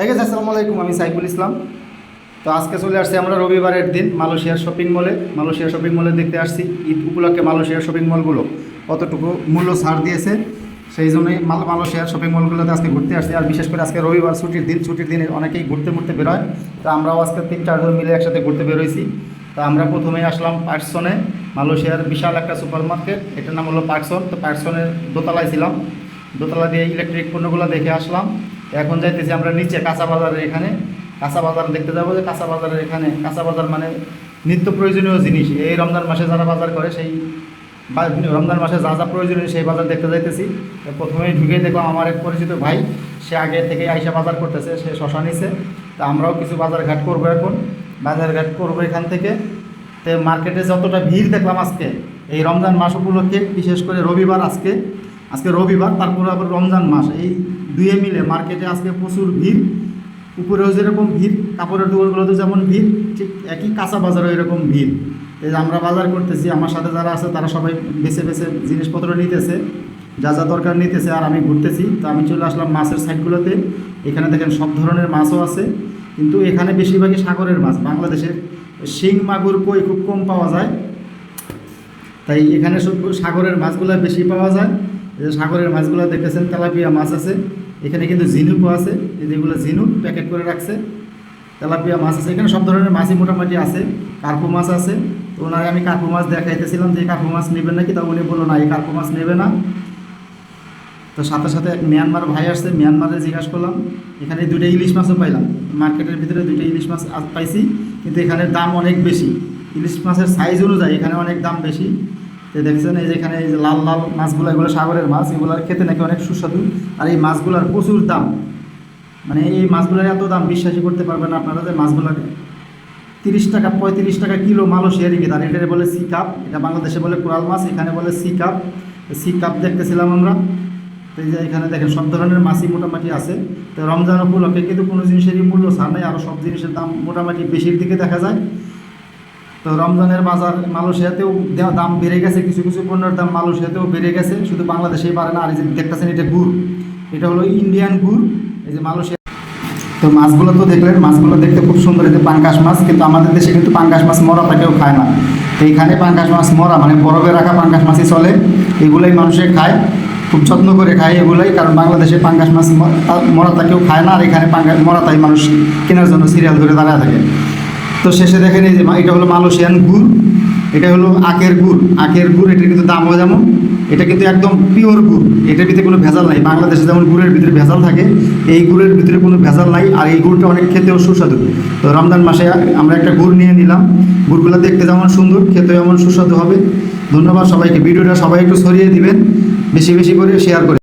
ঠিক আছে আসসালামু আলাইকুম, আমি সাইফুল ইসলাম। তো আজকে চলে আসছি আমরা রবিবারের দিন মালয়েশিয়ার শপিং মলে। মালয়েশিয়া শপিং মলে দেখতে আসছি ঈদ উপলক্ষে মালয়েশিয়ার শপিং মলগুলো। কতটুকু মূল্য ছাড় দিয়েছে, সেই জন্যই মাল মালয়েশিয়ার শপিং মলগুলোতে আজকে ঘুরতে আসছি। আর বিশেষ করে আজকে রবিবার ছুটির দিন, ছুটির দিনে অনেকেই ঘুরতে ঘুরতে বেরোয় তো আমরাও আজকে তিন চারজন মিলে একসাথে ঘুরতে বেরোইছি তো আমরা প্রথমেই আসলাম পার্কসনে। মালয়েশিয়ার বিশাল একটা সুপার মার্কেট এটার নাম হলো পার্কসন। তো পার্কসনের দোতলায় ছিলাম। দোতলা দিয়ে ইলেকট্রিক পণ্যগুলো দেখে আসলাম। এখন যাইতেছি আমরা নিচে কাঁচা বাজারের এখানে। কাঁচা বাজার দেখতে যাব যে কাঁচা বাজারের এখানে। কাঁচা বাজার মানে নিত্য প্রয়োজনীয় জিনিস। এই রমজান মাসে যারা বাজার করে, সেই রমজান মাসে যা যা প্রয়োজনীয়, সেই বাজার দেখতে যাইতেছি। প্রথমেই ঢুকে দেখলাম আমার এক পরিচিত ভাই, সে আগে থেকে আইসা বাজার করতেছে, সে শশা নিছে। তা আমরাও কিছু বাজার ঘাট করব এখন। বাজার ঘাট করব এখান থেকে। তো মার্কেটে যতটা ভিড় দেখলাম আজকে, এই রমজান মাস উপলক্ষে, বিশেষ করে রবিবার আজকে আজকে রবিবার, তারপরে আবার রমজান মাস। এই দুয়ে মিলে মার্কেটে আজকে প্রচুর ভিড় উপরেও যেরকম ভিড়, কাপড়ের দোকানগুলোতে যেমন ভিড়, ঠিক একই কাঁচা বাজারও এরকম ভিড়। এই যে আমরা বাজার করতেছি, আমার সাথে যারা আছে তারা সবাই বেছে বেছে জিনিসপত্র নিতেছে, যা যা দরকার নিতেছে আর আমি ঘুরতেছি। তো আমি চলে আসলাম মাছের সাইডগুলোতে এখানে দেখেন সব ধরনের মাছও আছে। কিন্তু এখানে বেশিরভাগই সাগরের মাছ, বাংলাদেশের। শিং, মাগুর, কই খুব কম পাওয়া যায়। তাই এখানে সব সাগরের মাছগুলো বেশি পাওয়া যায়। সাগরের মাছগুলো দেখতেছেন, তেলাপিয়া মাছ আছে। এখানে কিন্তু ঝিনুকও আছে যেগুলো ঝিনুক প্যাকেট করে রাখছে। তেলাপিয়া মাছ আছে, এখানে সব ধরনের মাছই মোটামুটি আছে, কার্পু মাছ আছে। তো ওনারে আমি কার্পু মাছ দেখাইতেছিলাম, যে কার্পু মাছ নেবেন নাকি? তা উনি বলল, না, এই কার্পু মাছ নেবে না। তো সাথে সাথে এক মিয়ানমার ভাই আসছে, মিয়ানমারে জিজ্ঞাসা করলাম, এখানে দুটো ইলিশ মাছও পাইলাম। মার্কেটের ভিতরে দুটো ইলিশ মাছ পাইছি, কিন্তু এখানে দাম অনেক বেশি। ইলিশ মাছের সাইজ অনুযায়ী এখানে অনেক দাম বেশি। তো দেখছেন এই যেখানে এই যে লাল লাল মাছগুলো, এগুলো সাগরের মাছ, এগুলো খেতে নাকি অনেক সুস্বাদু। আর এই মাছগুলোর প্রচুর দাম। মানে এই মাছগুলোর এত দাম, বিশ্বাসই করতে পারবেন আপনারা যে মাছগুলোর তিরিশ টাকা, পঁয়ত্রিশ টাকা কিলো মালয়েশিয়া রিঙ্গিত আর এটা বলে সি কাপ, এটা বাংলাদেশে বলে কোরাল মাছ, এখানে বলে সি কাপ। সি কাপ দেখতেছিলাম আমরা। তো এই যে এখানে দেখেন, সব ধরনের মাছই মোটামুটি আছে। তো রমজান উপলক্ষে কিন্তু কোনো জিনিসেরই মূল্য ছাড় নেই আরও সব জিনিসের দাম মোটামুটি বেশির দিকে দেখা যায়। তো রমজানের বাজার মালয়েশিয়াতেও দাম বেড়ে গেছে, কিছু কিছু পণ্যের দাম মালয়েশিয়াতেও বেড়ে গেছে। শুধু বাংলাদেশেই পারে না, আর এই যে দেখতেছেন এটা গুড়। এটা হলো ইন্ডিয়ান গুড়, এই যে মালয়েশিয়া তো মাছগুলো তো দেখলেন, মাছগুলো দেখতে খুব সুন্দর এতে পাঙ্কাশ মাছ, কিন্তু আমাদের দেশে কিন্তু পাঙ্কাশ মাছ মরাটা কেউ খায় না। তো এইখানে পাঙ্কাশ মাছ মরা মানে বরফে রাখা পাঙ্কাশ মাছই চলে, এগুলোই মানুষে খায়, খুব যত্ন করে খায় এগুলোই, কারণ বাংলাদেশে পাঙ্কাশ মাছ মরাটা কেউ খায় না, আর এখানে পাঙ্কাশ মরাতাই মানুষ কেনার জন্য সিরিয়াল ধরে দাঁড়ায় থাকে। তো শেষে দেখেন এই যে এটা হলো মালয়েশিয়ান গুড়। এটা হলো আখের গুড়। আখের গুড়, এটার কিন্তু দামও যেমন এটা কিন্তু একদম পিওর গুড়। এটার ভিতরে কোনো ভেজাল নাই। বাংলাদেশে যেমন গুড়ের ভিতরে ভেজাল থাকে, এই গুড়ের ভিতরে কোনো ভেজাল নাই। আর এই গুড়টা অনেক খেতেও সুস্বাদু। তো রমজান মাসে আমরা একটা গুড় নিয়ে নিলাম। গুড়গুলো দেখতে যেমন সুন্দর, খেতেও এমন সুস্বাদু হবে। ধন্যবাদ সবাইকে। ভিডিওটা সবাই একটু ছড়িয়ে দিবেন। বেশি বেশি করে শেয়ার করে